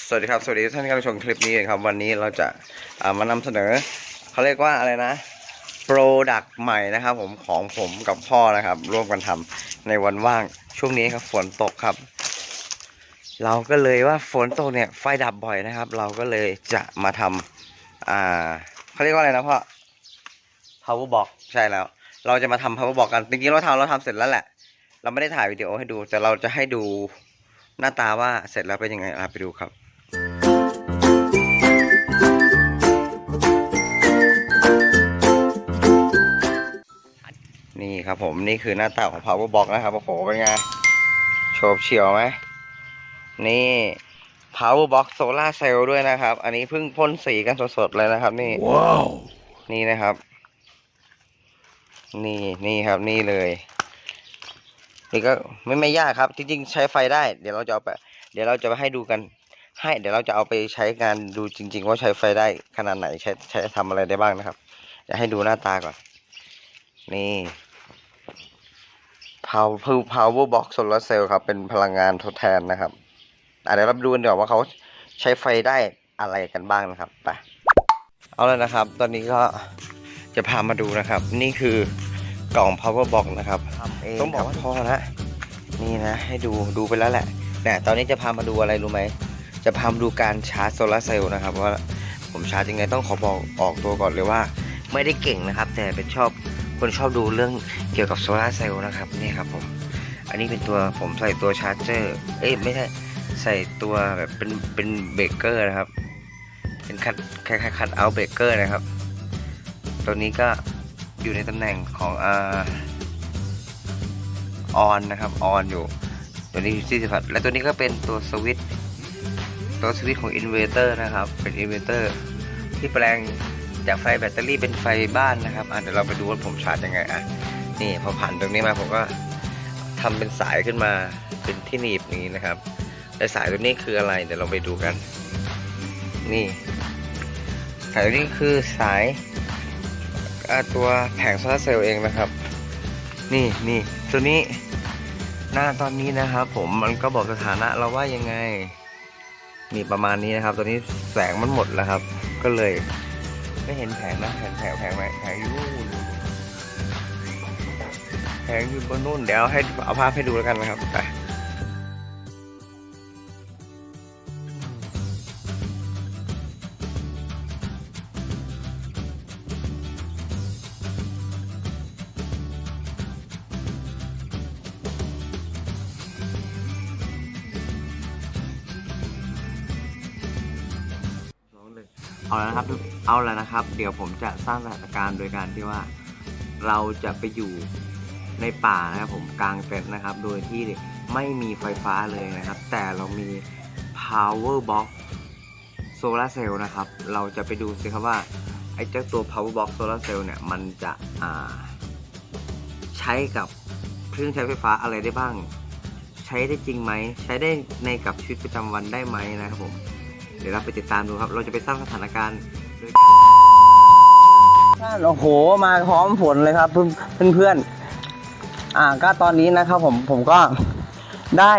สวัสดีครับ สวัสดีท่านที่เข้ชมคลิปนี้นะครับ วันนี้เราจะามานำเสนอเขาเรียกว่าอะไรนะโปรดักต์ใหม่นะครับผมของผมกับพ่อนะครับ ร่วมกันทำในวันว่างช่วงนี้ครับฝนตกครับ เราก็เลยว่าฝนตกเนี่ยไฟดับบ่อยนะครับ เราก็เลยจะมาทำอ่าเขาเรียกว่าอะไรนะพ่อ power box ใช่แล้ว เราจะมาทำ power box กันจริงๆเราทำเราทำเสร็จแล้วแหละ เราไม่ได้ถ่ายวิดีโอให้ดูแต่เราจะให้ดูหน้าตาว่าเสร็จแล้วเป็นยังไงอะไปดูครับ นี่ครับผมนี่คือหน้าตาของ power box นะครับโอ้โหเป็นไงโฉบเฉียวไหมนี่ power box solar cell ด้วยนะครับ อันนี้เพิ่งพ่นสีกันสดๆเลยนะครับ นี่ว้าวนี่นะครับ นี่นี่ครับนี่เลยนี่ก็ไม่ไม่ยากครับจริงๆใช้ไฟได้ เดี๋ยวเราจะเอาไป เดี๋ยวเราจะไปให้ดูกัน ให้เดี๋ยวเราจะเอาไปใช้งานดูจริง ๆ ว่าใช้ไฟได้ขนาดไหนใช้ใช้ทำอะไรได้บ้างนะครับเดี๋ยวให้ดูหน้าตาก่อน นี่ power power box solar cell ครับ เป็นพลังงานทดแทนนะครับอะเดี๋ยวเราไปดูกันเดี๋ยวาว่าเขาใช้ไฟได้อะไรกันบ้างนะครับไปเอาแล้วนะครับ ตอนนี้ก็จะพามาดูนะครับ นี่คือกล่อง power box นะครับต้องบอกว่าพอนะนี่นะ ให้ดูดูไปแล้วแหละเนี่ยตอนนี้จะพามาดูอะไรรู้ไหม จะพามาดูการชาร์จโซลาร์เซลล์นะครับว่าผมชาร์จยังไงต้องขอบอกออกตัวก่อนเลยว่า ไม่ได้เก่งนะครับ แต่เป็นชอบ คนชอบดูเรื่องเกี่ยวกับโซลาร์เซลล์นะครับนี่ครับผมอันนี้เป็นตัวผมใส่ตัวชาร์จเจอร์เอ้ยไม่ใช่ใส่ตัวแบบเป็นเป็นเบรกเกอร์นะครับ เป็นคัดคล้ายๆคัดเอาเบรกเกอร์นะครับ ตัวนี้ก็อยู่ในตำแหน่งของอ่าออนนะครับออนอยู่ตัวนี้ที่สิบและตัวนี้ก็เป็นตัวสวิตตัวสวิตของอินเวอร์เตอร์นะครับ เป็นอินเวอร์เตอร์ที่แปลง จากไฟแบตเตอรี่เป็นไฟบ้านนะครับอะเดี๋ยวเราไปดูว่าผมชาร์จยังไงอะนี่พอผ่านตรงนี้มาผมก็ทำเป็นสายขึ้นมาเป็นที่หนีบนี้นะครับและสายตัวนี้คืออะไรเดี๋ยวเราไปดูกัน นี่ สายตัวนี้คือสายตัวแผงโซลาร์เซลล์เองนะครับ นี่นี่ตัวนี้หน้าตอนนี้นะครับ ผมมันก็บอกสถานะเราว่ายังไงนี่ประมาณนี้นะครับตัวนี้แสงมันหมดแล้วครับ ก็เลย ไม่เห็นแผงนะแผงแผงแผงไหนแผงอยู่นู่นแผงอยู่บนนู่นเดี๋ยวให้เอาภาพให้ดูแล้วกันนะครับไปเอาแล้วนะครับ เอาแล้วนะครับ เดี๋ยวผมจะสร้างสถานการณ์โดยการที่ว่าเราจะไปอยู่ในป่านะครับผมกลางเต็นท์นะครับ โดยที่ไม่มีไฟฟ้าเลยนะครับ แต่เรามี power box solar cell นะครับ เราจะไปดูสิครับว่าไอ้เจ้าตัว power box solar cell เนี่ยมันจะใช้กับเครื่องใช้ไฟฟ้าอะไรได้บ้าง ใช้ได้จริงไหม ใช้ได้ในกับชีวิตประจำวันได้ไหมนะครับผม เดี๋ยวเราไปติดตามดูครับ เราจะไปสร้างสถานการณ์ โดยการโอ้โหมาพร้อมฝนเลยครับ เพื่อนเพื่อนๆอ่าก็ตอนนี้นะครับผมผมก็ได้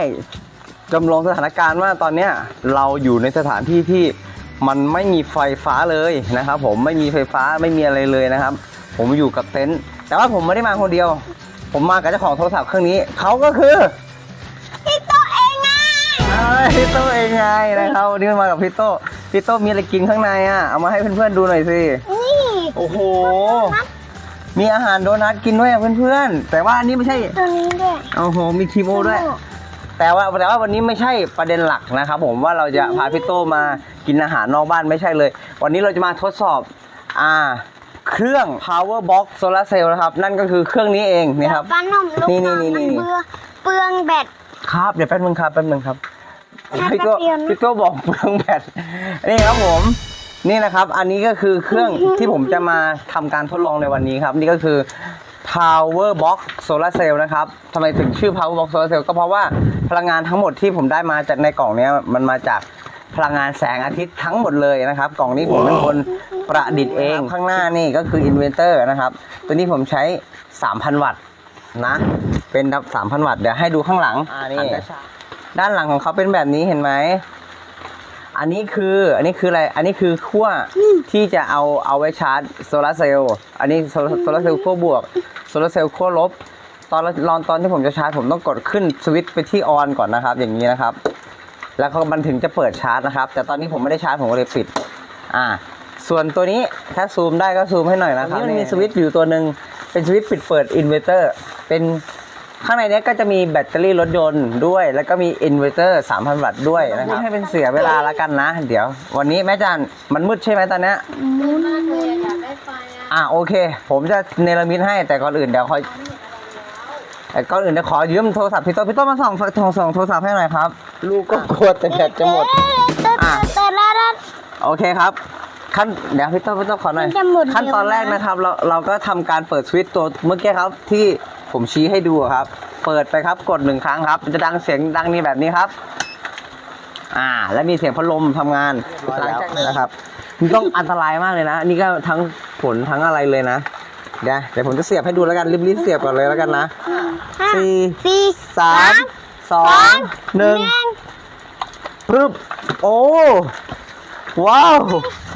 จำลองสถานการณ์ว่าตอนเนี้ยเราอยู่ในสถานที่ที่มันไม่มีไฟฟ้าเลยนะครับ ผมไม่มีไฟฟ้าไม่มีอะไรเลยนะครับ ผมอยู่กับเต็นท์แต่ว่าผมไม่ได้มาคนเดียว ผมมากับเจ้าของโทรศัพท์เครื่องนี้เขาก็คือพี่โตเองไงพี่โตเองไงนะครับวันนี้มากับพี่โต พี่โตมีอะไรกินข้างในอะ เอามาให้เพื่อนๆดูหน่อยสิ นี่โอ้โห มีอาหารโดนัทกินด้วยอะเพื่อนๆ แต่ว่าอันนี้ไม่ใช่ ตัวนี้ด้วยโอ้โห มีคีโมด้วย แต่ว่าแต่ว่าวันนี้ไม่ใช่ประเด็นหลักนะครับผมว่าเราจะพาพี่โตมากินอาหารนอกบ้านไม่ใช่เลย วันนี้เราจะมาทดสอบอ่าเครื่อง power box solar cell นะครับ นั่นก็คือเครื่องนี้เองนี่ครับป้าหนุ่มลูกนี่น้องนี่ มันนี่เบื่อเปลืองแบตครับ เดี๋ยวแป๊บนึงครับแป๊บนึงครับชาร์จ พี่โตแป๊บเดียวนะพี่โตบอกเปลืองแบตนี่ครับผม นี่นะครับ อันนี้ก็คือเครื่องที่ผมจะมาทำการทดลองในวันนี้ครับ นี่ก็คือ power box solar cell นะครับทำไมถึงชื่อ power box solar cell ก็เพราะว่าพลังงานทั้งหมดที่ผมได้มาจากในกล่องเนี้ยมันมาจากพลังงานแสงอาทิตย์ทั้งหมดเลยนะครับ กล่องนี้ผมเป็นคนประดิษฐ์เองข้างหน้านี่ก็คือ inverter นะครับ ตัวนี้ผมใช้ 3,000 วัตต์นะ เป็นดับ3,000 วัตต์เดี๋ยวให้ดูข้างหลังอ่านี่ ด้านหลังของเขาเป็นแบบนี้เห็นไหม อันนี้คืออันนี้คืออะไร อันนี้คือขั้วที่จะเอาเอาไว้ชาร์จโซลาร์เซลล์ อันนี้โซลาโซลาร์เซลล์ขั้วบวกโซลาร์เซลล์ขั้วลบ ตอนลอนตอนที่ผมจะชาร์จผมต้องกดขึ้นสวิตช์ไปที่ออนก่อนนะครับ อย่างนี้นะครับ แล้วก็มันถึงจะเปิดชาร์จนะครับ แต่ตอนนี้ผมไม่ได้ชาร์จผมก็เลยปิด อ่า ส่วนตัวนี้ถ้าซูมได้ก็ซูมให้หน่อยนะครับนี่มันมีสวิตช์อยู่ตัวหนึ่งเป็นสวิตช์ปิดเปิดอินเวอร์เตอร์ เป็น ข้างในเนี้ยก็จะมีแบตเตอรี่รถยนต์ด้วย แล้วก็มีอินเวอร์เตอร์ 3,000 วัตต์ด้วยนะครับให้เป็นเสียเวลาแล้วกันนะ เดี๋ยว วันนี้แม่จันมันมืดใช่ไหมตอนเนี้ยมากเลยอยากได้ไฟอะอ่าโอเค ผมจะเนรมิตให้แต่ก่อนอื่นเดี๋ยวคอยแต่ก่อนอื่นเดี๋ยวขอยืมโทรศัพท์พี่โต้พี่โต้มาส่องส่องส่องโทรศัพท์ให้หน่อยครับ ลูกก็กลัวแต่แบตจะหมด อะ แต่ละรัด โอเคครับขั้นเดี๋ยวพี่โต้พี่โต้ขอหน่อยมันจะหมดเร็วขั้นตอนแรกนะครับเราเราก็ทำการเปิดสวิตช์ตัวเมื่อกี้ครับที่ ผมชี้ให้ดูครับ เปิดไปครับกดหนึ่งครั้งครับ จะดังเสียงดังนี่แบบนี้ครับ อ่า แล้วมีเสียงพัดลมทำงานหลังจากนั้นนะครับมันต้องอันตรายมากเลยนะ นี่ก็ทั้งฝนทั้งอะไรเลยนะ เดี๋ยวเดี๋ยวผมจะเสียบให้ดูแล้วกันรีบๆเสียบก่อนเลยแล้วกันนะสี่สามสองหนึ่งปึ๊บโอ้ว้าว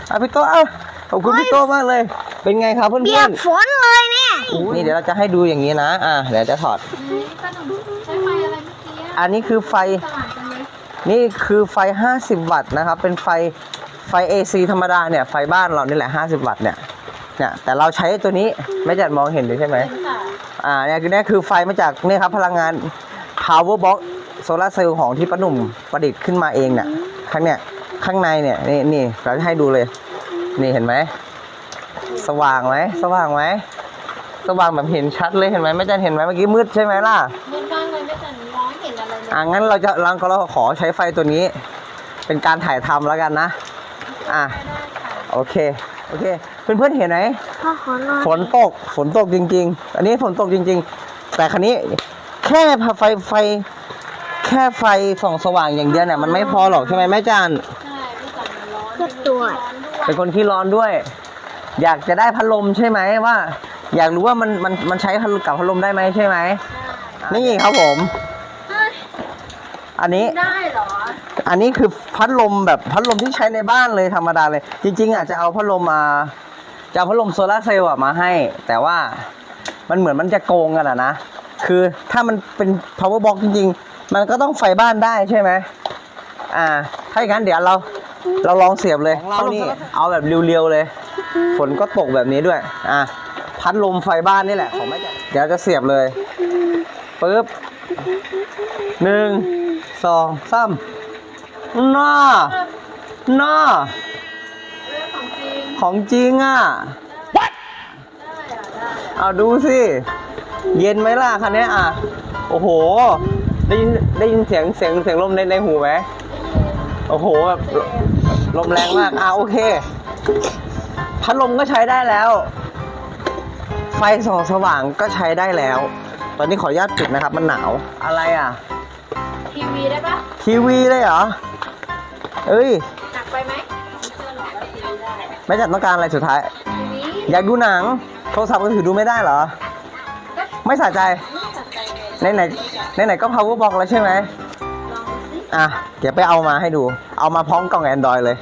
อะพี่โตอะขอบคุณพี่โตมากเลย เป็นไงครับเพื่อนเปีเพื่ยอนกฝนเลยเนี่ย นี่เดี๋ยวเราจะให้ดูอย่างนี้นะ อะเดี๋ยวจะถอดนี่ขนมใช้ไฟอะไรเมื่อกี้อะอันนี้คือไฟ สว่างจังเลยนี่คือไฟ 50 วัตต์นะครับ เป็นไฟไฟ AC ธรรมดาเนี่ย ไฟบ้านเรานี่แหละ 50 วัตต์เนี่ย เนี่ย แต่เราใช้ตัวนี้ไม่จัดมองเห็นเลยใช่ไหมเห็นค่ะอ่าเนี่ยคือเนี่ยคือไฟมาจากเนี่ยครับพลังงาน power box โซลาร์เซลล์ของที่ป้าหนุ่มประดิษฐ์ขึ้นมาเองเนี่ยข้างเนี่ยข้างในเนี่ยนี่นี่เราจะให้ดูเลย นี่เห็นไหม สว่างไหมสว่างไหม สว่างแบบเห็นชัดเลยเห็นไหมไม่จันเห็นไหมเมื่อกี้มืดใช่ไหมล่ะมืดมากเลยไม่จันมองไม่เห็นอะไรเลยอะงั้นเราจะเราก็เราขอใช้ไฟตัวนี้ เป็นการถ่ายทำแล้วกันนะ อะได้ค่ะโอเคโอเคเพื่อนๆเห็นไหมพ่อขอนอนฝนตกฝนตกจริง ๆ อันนี้ฝนตกจริง ๆ แต่คันนี้แค่ไฟไฟ แค่ไฟส่องสว่างอย่างเดียวเนี่ยมันไม่พอหรอกใช่ไหมแม่จานใช่ไม่จันมันร้อนเพื่อตรวจร้อนด้วยเป็นคนขี้ร้อนด้วย อยากจะได้พัดลมใช่ไหมว่า อยากรู้ว่ามันมันมันใช้กับพัดลมได้ไหมใช่ไหม นี่ครับผมเฮ้ยอันนี้ ได้เหรอ อันนี้คือพัดลมแบบพัดลมที่ใช้ในบ้านเลยธรรมดาเลย จริง ๆอะจะเอาพัดลมมาจะเอาพัดลมโซลาร์เซลล์อะมาให้ แต่ว่ามันเหมือนมันจะโกงกันอะนะ คือถ้ามันเป็น power box จริง ๆ มันก็ต้องไฟบ้านได้ใช่ไหมอ่า ถ้าอย่างนั้นเดี๋ยวเราเราลองเสียบเลยเรานี่เอาแบบเรียวๆเลย ฝนก็ตกแบบนี้ด้วย อะ พัดลมไฟบ้านนี่แหละของแม่จันเดี๋ยวจะเสียบเลยปึ๊บหนึ่งสองสามน่าน่าเรื่อของจริงอะเอาดูสิ เย็นไหมล่ะคันนี้อะ โอ้โห ได้ยินได้ยินเสียงเสียงเสียงลมในในหูไหมโอ้โหแบบลมแรงมาก อะโอเค พัดลมก็ใช้ได้แล้ว ไฟส่องสว่างก็ใช้ได้แล้ว ตอนนี้ขออนุญาตปิดนะครับ มันหนาว อะไรอะ ทีวีได้ปะทีวีเลยเหรอ เอ้ย หนักไปไหมไม่เชื่อหรอกว่าทีวีได้ไม่จัดต้องการอะไรสุดท้าย ทีวีอยากดูหนัง โทรศัพท์ก็ถือดูไม่ได้เหรอ ไม่สะใจไม่ตัดใจเลยไหนไหนไหนไหนๆก็ power box แล้วใช่ไหม ลองดูสิอะ เดี๋ยวไปเอามาให้ดู เอามาพร้อมกล่อง Android เลย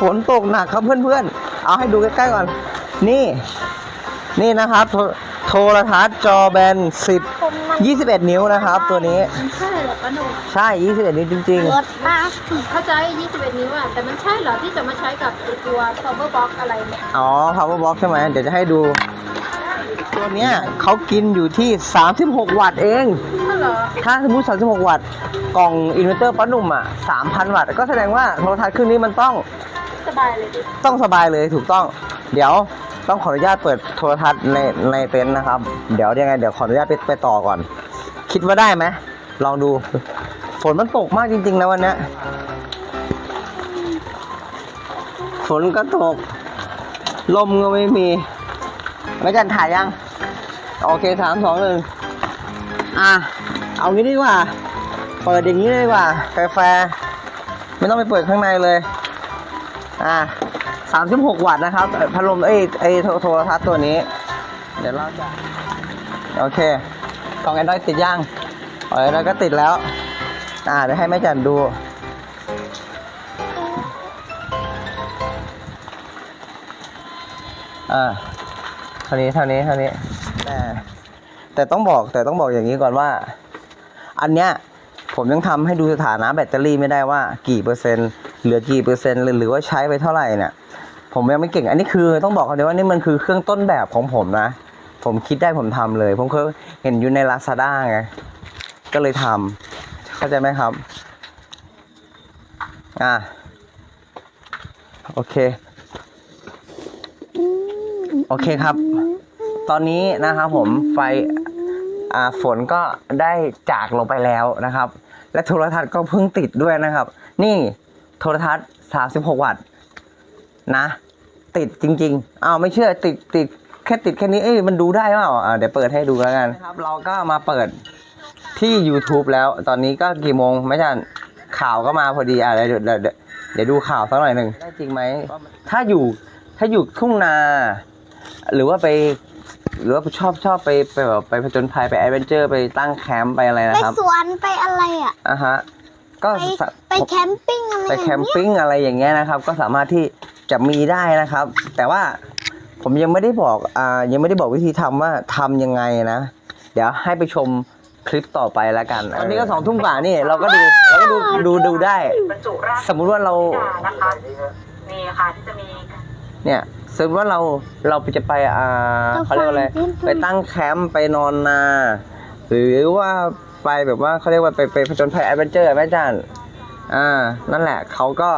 ฝนตกหนักครับเพื่อนๆ เอาให้ดูใกล้ๆก่อน นี่ นี่นะครับโทรโทรทัศน์จอแบน10 21 นิ้วนะครับ ตัวนี้มันใช่เหรอป้าหนุ่มใช่ 21 นิ้วจริง รถบัสเข้าใจ 21 นิ้วอะแต่มันใช่เหรอที่จะมาใช้กับไอ้ตัว power box อะไรเนี่ยๆ อ๋อ power box ใช่ไหมเดี๋ยวจะให้ดู ตัวเนี้ยเขากินอยู่ที่ 36 วัตต์เอง ถ้าเหรอถ้าสมมติ 36 วัตต์ กล่องอินเวอร์เตอร์ป้าหนุ่มอะ 3,000 วัตต์ ก็แสดงว่าโทรทัศน์เครื่องนี้มันต้อง สบายเลยดิต้องสบายเลยถูกต้อง เดี๋ยว ต้องขออนุญาตเปิดโทรทัศน์ในในเต็นท์นะครับ เดี๋ยวยังไงเดี๋ยวขออนุญาตไปไปต่อก่อน คิดว่าได้ไหมลองดู ฝนมันตกมากจริงๆนะวันนี้ฝนก็ตก ลมก็ไม่มีไม่จันถ่ายยัง โอเคสามสองหนึ่งอะ เอางี้ดีกว่า เปิดอย่างนี้ดีกว่าแฟร์ไม่ต้องไปเปิดข้างในเลย อะ 36 วัตต์นะครับพัดลมไอ้ไอโทรทัศน์ตัวนี้ เดี๋ยวเราจะโอเคกล่องแอนดรอยติดย่างโออแล้วก็ติดแล้ว อ่าเดี๋ยวให้แม่จันดูอ่าเท่านี้เท่านี้เท่านี้แต่แต่ต้องบอกแต่ต้องบอกอย่างนี้ก่อนว่า อันเนี้ยผมยังทำให้ดูสถานะแบตเตอรี่ไม่ได้ว่ากี่เปอร์เซ็นต์เหลือกี่เปอร์เซ็นต์หรือว่าใช้ไปเท่าไหร่เนี่ย ผมยังไม่เก่ง อันนี้คือต้องบอกเขาเลยว่านี่มันคือเครื่องต้นแบบของผมนะ ผมคิดได้ผมทำเลย ผมเคยเห็นอยู่ใน Lazada ไง ก็เลยทำเข้าใจไหมครับ อะ โอเค โอเคครับ ตอนนี้นะครับผมไฟอ่าฝนก็ได้จากลงไปแล้วนะครับ และโทรทัศน์ก็เพิ่งติดด้วยนะครับ นี่โทรทัศน์ 36 วัตต์นะ ติดจริงๆอ้าวไม่เชื่อติดติดแค่ติดแค่นี้เอ้ยมันดูได้เปล่าอ่าเดี๋ยวเปิดให้ดูแล้วกันนะครับ เราก็มาเปิดที่ YouTube แล้ว ตอนนี้ก็กี่โมงไม่ใช่ข่าวก็มาพอดีอะเดี๋ยวเดี๋ยวเดี๋ยวเดี๋ยวดูข่าวสักหน่อยหนึ่งได้จริงไหมถ้าอยู่ถ้าอยู่ทุ่งนา หรือว่าไปหรือว่าชอบชอบไปไปแบบไปผจญภัยไปแอดเวนเจอร์ไปตั้งแคมป์ไปอะไรไปนะครับสวนไปอะไรอะอะฮะ ก็ไปสะไปแคมปิ้งอะไรไปอย่างแคมเงี้ยปิ้งอะไรอย่างเงี้ยนะครับ ก็สามารถที่จะมีได้นะครับ แต่ว่าผมยังไม่ได้บอกอ่ายังไม่ได้บอกวิธีทำว่าทำยังไงนะ เดี๋ยวให้ไปชมคลิปต่อไปแล้วกันตอนนี้ก็สองทุ่มกว่านี่เราก็ดูเราก็ดูดูดูได้บรรจุร่างสมมุติว่าเรานะคะนี่ค่ะที่จะมีเนี่ยสมมติว่าเราเราจะไปอ่าเขาเรียกว่าอะไรไปตั้งแคมป์ไปนอนนา หรือว่า ไปแบบว่าเขาเรียกว่าไปไปผจญภัยแอดเวนเจอร์แม่จานอ่านั่นแหละเขาก็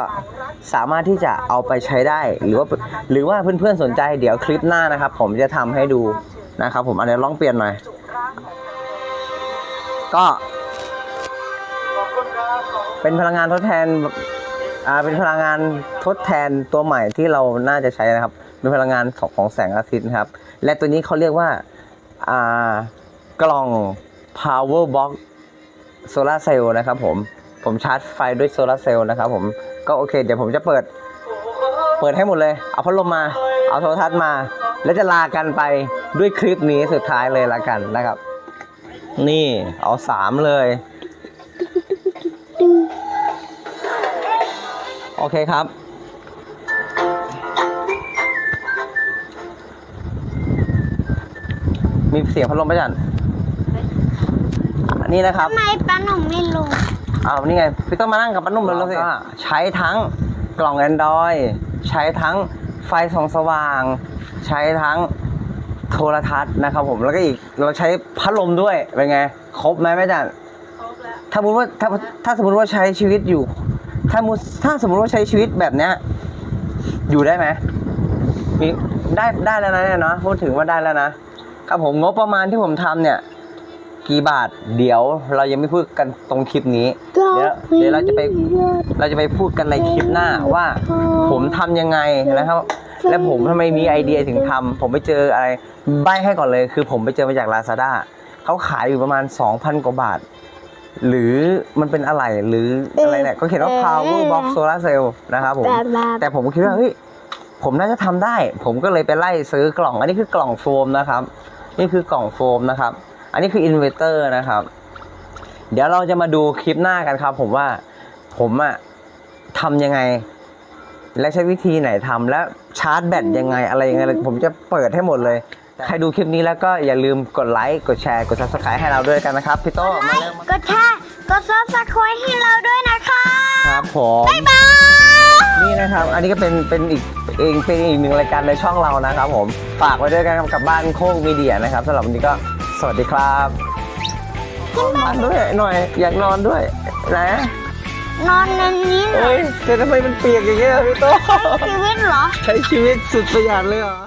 สามารถที่จะเอาไปใช้ได้ หรือว่าหรือว่าเพื่อนๆสนใจเดี๋ยวคลิปหน้านะครับ ผมจะทำให้ดูนะครับ ผมอันนี้ลองเปลี่ยนหน่อยก็เป็นพลังงานทดแทนอ่าเป็นพลังงานทดแทนตัวใหม่ที่เราน่าจะใช้นะครับเป็นพลังงานของของแสงอาทิตย์นะครับ และตัวนี้เขาเรียกว่าอ่ากล่อง power box solar cell นะครับผม ผมชาร์จไฟด้วยโซลาร์เซลล์นะครับผม ก็โอเค เดี๋ยวผมจะเปิด เปิดให้หมดเลย เอาพัดลมมา เอาโทรทัศน์มา แล้วจะลากันไปด้วยคลิปนี้สุดท้ายเลยละกันนะครับ นี่เอาสามเลย โอเคครับมีเสียงพัดลมไหมจัน นนี้นะครับทำไมป้าหนุ่มไม่ลงอ้าวนี่ไงพี่ต้องมานั่งกับป้านุ่มเลยแล้วสิใช้ทั้งกล่อง Android ใช้ทั้งไฟส่องสว่าง ใช้ทั้งโทรทัศน์นะครับผมแล้วก็อีกเราใช้พัดลมด้วยเป็นไง ครบไหมแม่จันถ้าสมมติว่าถ้าถ้าสมมติว่าใช้ชีวิตอยู่ ถ้ามุถ้าสมมติว่าใช้ชีวิตแบบเนี้ยอยู่ได้ไหมมีได้ได้แล้วนะเนี่ยเนาะพูดถึงว่าได้แล้วนะครับผมงบประมาณที่ผมทำเนี่ย กี่บาท เดี๋ยวเรายังไม่พูดกันตรงคลิปนี้ เดี๋ยวเดี๋ยวเราจะไปเราจะไปพูดกันในคลิปหน้าว่า ผมทำยังไงนะครับ และผมทำไมมีไอเดียถึงทำผมไปเจออะไรใบให้ก่อนเลย คือผมไปเจอมาจาก Lazada เขาขายอยู่ประมาณ 2,000 กว่าบาท หรือมันเป็นอะไรหรืออะไรเนี่ยก็เขียนว่า power box solar cell นะครับผม แบบแบบ แต่ผมก็คิดว่าเฮ้ยผมน่าจะทำได้ ผมก็เลยไปไล่ซื้อกล่อง อันนี้คือกล่องโฟมนะครับ นี่คือกล่องโฟมนะครับ อันนี้คืออินเวอร์เตอร์นะครับ เดี๋ยวเราจะมาดูคลิปหน้ากันครับ ผมว่าผมอะทำยังไง และใช้วิธีไหนทำและชาร์จแบตยังไงอะไรยังไงผมจะเปิดให้หมดเลย ใครดูคลิปนี้แล้วก็อย่าลืมกดไลค์กดแชร์กด subscribe ให้เราด้วยกันนะครับพี่โต้มาเร็วก็แค่กดซับสไครต์ให้เราด้วยนะคะครับผมบ๊ายบายนี่นะครับ อันนี้ก็เป็นเป็นอีกเองเป็นอีกหนึ่งรายการในช่องเรานะครับผม ฝากไว้ด้วยกันกับบ้านโคกมีเดียนะครับสำหรับวันนี้ก็ สวัสดีครับนอนด้วยหน่อย อยากนอนด้วยนะ นอนในนี้เหรอเฮ้ยแต่ทำไมมันเปียกอย่างเงี้ยพี่โต้ชีวิตเหรอ ใช้ชีวิตสุดประหยัดเลยเหรอ